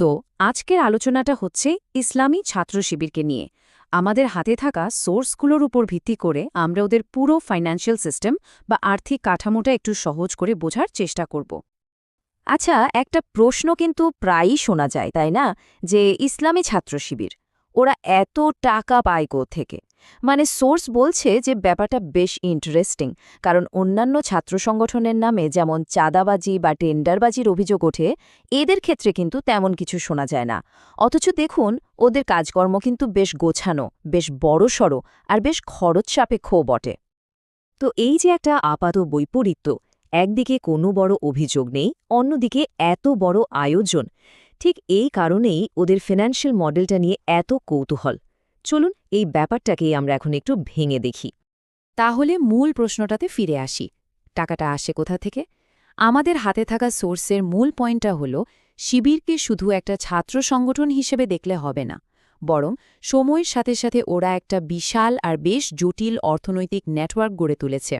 তো আজকের আলোচনাটা হচ্ছে ইসলামী ছাত্র শিবিরকে নিয়ে। আমাদের হাতে থাকা সোর্সগুলোর উপর ভিত্তি করে আমরা ওদের পুরো ফাইন্যান্সিয়াল সিস্টেম বা আর্থিক কাঠামোটা একটু সহজ করে বোঝার চেষ্টা করব। আচ্ছা একটা প্রশ্ন কিন্তু প্রায়ই শোনা যায়, তাই না? যে ইসলামী ছাত্র শিবির ওরা এত টাকা পায় থেকে? মানে সোর্স বলছে যে ব্যাপারটা বেশ ইন্টারেস্টিং কারণ অন্যান্য ছাত্র সংগঠনের নামে যেমন চাঁদাবাজি বা টেন্ডারবাজির অভিযোগ ওঠে, এদের ক্ষেত্রে কিন্তু তেমন কিছু শোনা যায় না। অথচ দেখুন, ওদের কাজকর্ম কিন্তু বেশ গোছানো, বেশ বড়সড় আর বেশ খরচ সাপেক্ষও বটে। তো এই যে একটা আপাত বৈপরীত্য, একদিকে কোনো বড় অভিযোগ নেই, অন্যদিকে এত বড় আয়োজন ঠিক এই কারণেই ওদের ফিনান্সিয়াল মডেলটা নিয়ে এত কৌতূহল। চলুন এই ব্যাপারটাকেই আমরা এখন একটু ভেঙে দেখি। তাহলে মূল প্রশ্নটাতে ফিরে আসি। টাকাটা আসে কোথা থেকে? আমাদের হাতে থাকা সোর্সের মূল পয়েন্টটা হল, শিবিরকে শুধু একটা ছাত্র সংগঠন হিসেবে দেখলে হবে না, বরং সময়ের সাথে সাথে ওরা একটা বিশাল আর বেশ জটিল অর্থনৈতিক নেটওয়ার্ক গড়ে তুলেছে।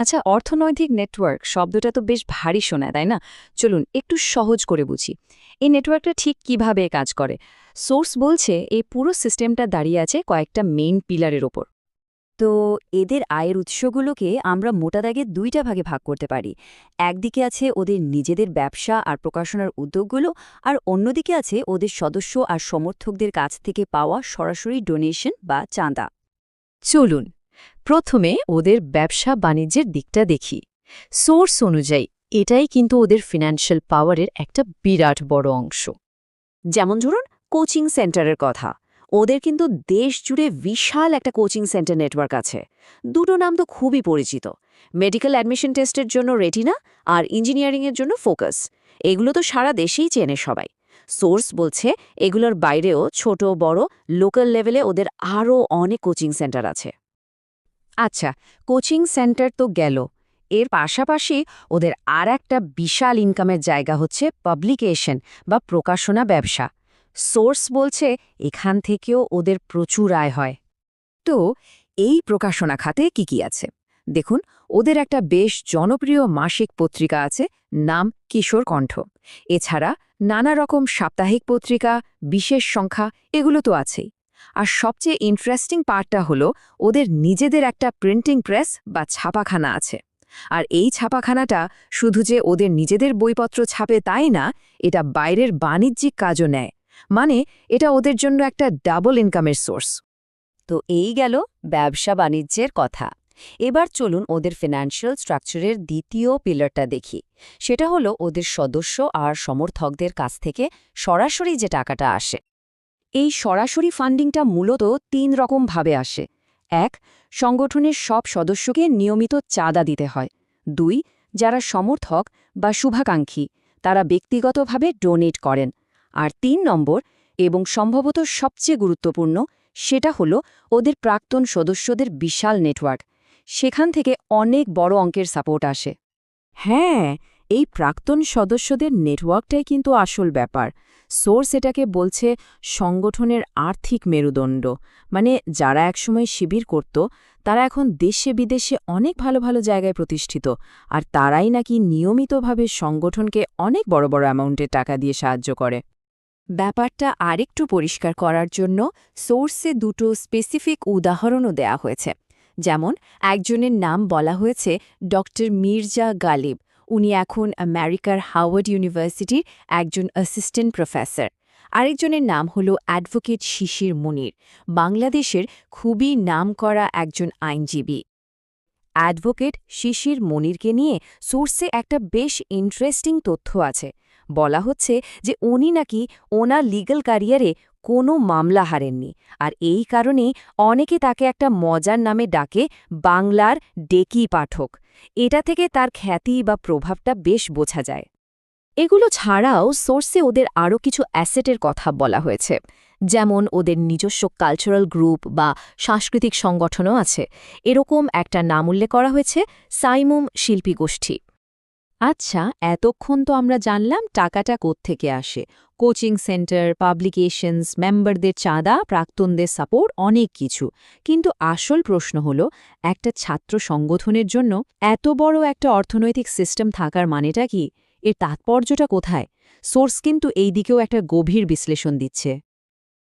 আচ্ছা অর্থনৈতিক নেটওয়ার্ক শব্দটা তো বেশ ভারী শোনায়, তাই না? চলুন একটু সহজ করে বুঝি। এই নেটওয়ার্কটা ঠিক কীভাবে কাজ করে? সোর্স বলছে এই পুরো সিস্টেমটা দাঁড়িয়ে আছে কয়েকটা মেইন পিলারের ওপর। তো এদের আয়ের উৎসগুলোকে আমরা মোটা দাগে দুইটা ভাগে ভাগ করতে পারি। একদিকে আছে ওদের নিজেদের ব্যবসা আর প্রকাশনার উদ্যোগগুলো আর অন্যদিকে আছে ওদের সদস্য আর সমর্থকদের কাছ থেকে পাওয়া সরাসরি ডোনেশন বা চাঁদা। চলুন প্রথমে ওদের ব্যবসা বাণিজ্যের দিকটা দেখি। সোর্স অনুযায়ী, এটাই কিন্তু ওদের ফিনান্সিয়াল পাওয়ারের একটা বিরাট বড় অংশ। যেমন ধরুন কোচিং সেন্টারের কথা। ওদের কিন্তু দেশ জুড়ে বিশাল একটা কোচিং সেন্টার নেটওয়ার্ক আছে। দুটো নাম তো খুবই পরিচিত। মেডিকেল অ্যাডমিশন টেস্টের জন্য রেটিনা আর ইঞ্জিনিয়ারিংয়ের জন্য ফোকাস এগুলো তো সারা দেশেই চেনে সবাই। সোর্স বলছে, এগুলোর বাইরেও ছোট, বড় লোকাল লেভেলে ওদের আরও অনেক কোচিং সেন্টার আছে। আচ্ছা কোচিং সেন্টার তো গেল। এর পাশাপাশি ওদের আর একটা বিশাল ইনকামের জায়গা হচ্ছে পাবলিকেশন বা প্রকাশনা ব্যবসা। সোর্স বলছে এখান থেকেও ওদের প্রচুর আয় হয়। তো এই প্রকাশনা খাতে কি কি আছে? দেখুন, ওদের একটা বেশ জনপ্রিয় মাসিক পত্রিকা আছে, নাম কিশোর কণ্ঠ। এছাড়া নানা রকম সাপ্তাহিক পত্রিকা, বিশেষ সংখ্যা, এগুলো তো আছেই। আর সবচেয়ে ইন্টারেস্টিং পার্টটা হলো ওদের নিজেদের একটা প্রিন্টিং প্রেস বা ছাপাখানা আছে। আর এই ছাপাখানাটা শুধু যে ওদের নিজেদের বইপত্র ছাপে তাই না, এটা বাইরের বাণিজ্যিক কাজও নেয়। মানে এটা ওদের জন্য একটা ডাবল ইনকামের সোর্স তো এই গেল ব্যবসা বাণিজ্যের কথা। এবার চলুন ওদের ফিনান্সিয়াল স্ট্রাকচারের দ্বিতীয় পিলারটা দেখি। সেটা হলো ওদের সদস্য আর সমর্থকদের কাছ থেকে সরাসরি যে টাকাটা আসে। এই সরাসরি ফান্ডিংটা মূলত তিন রকমভাবে আসে। এক, সংগঠনের সব সদস্যকে নিয়মিত চাঁদা দিতে হয়। দুই, যারা সমর্থক বা শুভাকাঙ্ক্ষী, তারা ব্যক্তিগতভাবে ডোনেট করেন। আর তিন নম্বর এবং সম্ভবত সবচেয়ে গুরুত্বপূর্ণ, সেটা হলো ওদের প্রাক্তন সদস্যদের বিশাল নেটওয়ার্ক। সেখান থেকে অনেক বড় অঙ্কের সাপোর্ট আসে। হ্যাঁ এই প্রাক্তন সদস্যদের নেটওয়ার্কটাই কিন্তু আসল ব্যাপার। সোর্স এটাকে বলছে সংগঠনের আর্থিক মেরুদণ্ড। মানে যারা একসময় শিবির করত, তারা এখন দেশে বিদেশে অনেক ভালো ভালো জায়গায় প্রতিষ্ঠিত, আর তারাই নাকি নিয়মিতভাবে সংগঠনকে অনেক বড় বড় অ্যামাউন্টের টাকা দিয়ে সাহায্য করে। ব্যাপারটা আরেকটু পরিষ্কার করার জন্য সোর্সে দুটো স্পেসিফিক উদাহরণও দেয়া হয়েছে। যেমন, একজনের নাম বলা হয়েছে ড মির্জা গালিব। উনি এখন আমেরিকার হাওয়ার্ড ইউনিভার্সিটির একজন অ্যাসিস্ট্যান্ট প্রফেসর আরেকজনের নাম হল অ্যাডভোকেট শিশির মুনির, বাংলাদেশের খুবই নামকরা একজন আইনজীবী। অ্যাডভোকেট শিশির মনিরকে নিয়ে সোর্সে একটা বেশ ইন্টারেস্টিং তথ্য আছে। বলা হচ্ছে যে উনি নাকি ওনার লিগাল ক্যারিয়ারে কোনো মামলা হারেননি আর এই কারণেই অনেকে তাকে একটা মজার নামে ডাকে বাংলার ডেকি পাঠক। এটা থেকে তার খ্যাতি বা প্রভাবটা বেশ বোঝা যায়। এগুলো ছাড়াও সোর্সে ওদের আরও কিছু অ্যাসেটের কথা বলা হয়েছে, যেমন ওদের নিজস্ব কালচারাল গ্রুপ বা সাংস্কৃতিক সংগঠনও আছে। এরকম একটা নাম উল্লেখ করা হয়েছে, সাইমুম শিল্পী গোষ্ঠী আচ্ছা এতক্ষণ তো আমরা জানলাম টাকাটা থেকে আসে। কোচিং সেন্টার, পাবলিকেশনস, মেম্বারদের চাঁদা, প্রাক্তনদের সাপোর্ট, অনেক কিছু। কিন্তু আসল প্রশ্ন হল, একটা ছাত্র সংগঠনের জন্য এত বড় একটা অর্থনৈতিক সিস্টেম থাকার মানেটা কি? এর তাৎপর্যটা কোথায়? সোর্স কিন্তু এই দিকেও একটা গভীর বিশ্লেষণ দিচ্ছে।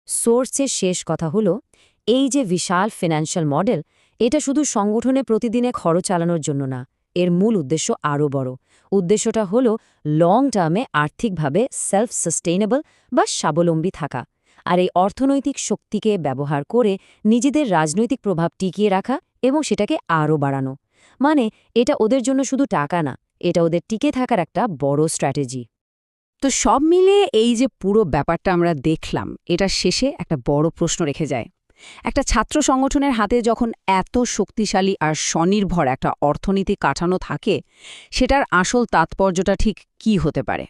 সোর্সের শেষ কথা হল, এই যে বিশাল ফিনান্সিয়াল মডেল, এটা শুধু সংগঠনে প্রতিদিনে খরচ চালানোর জন্য না এর মূল উদ্দেশ্য আরও বড়। উদ্দেশ্যটা হলো লং টার্মে আর্থিকভাবে সেলফ সাস্টেইনেবল বা স্বাবলম্বী থাকা। আর এই অর্থনৈতিক শক্তিকে ব্যবহার করে নিজেদের রাজনৈতিক প্রভাব টিকিয়ে রাখা এবং সেটাকে আরও বাড়ানো। মানে এটা ওদের জন্য শুধু টাকা না, এটা ওদের টিকে থাকার একটা বড় স্ট্র্যাটেজি তো সব মিলিয়ে এই যে পুরো ব্যাপারটা আমরা দেখলাম, এটা শেষে একটা বড় প্রশ্ন রেখে যায়। একটা ছাত্র সংগঠনের হাতে যখন এত শক্তিশালী আর স্বনির্ভর একটা অর্থনীতি কাঠানো থাকে, সেটার আসল তাৎপর্যটা ঠিক কি হতে পারে?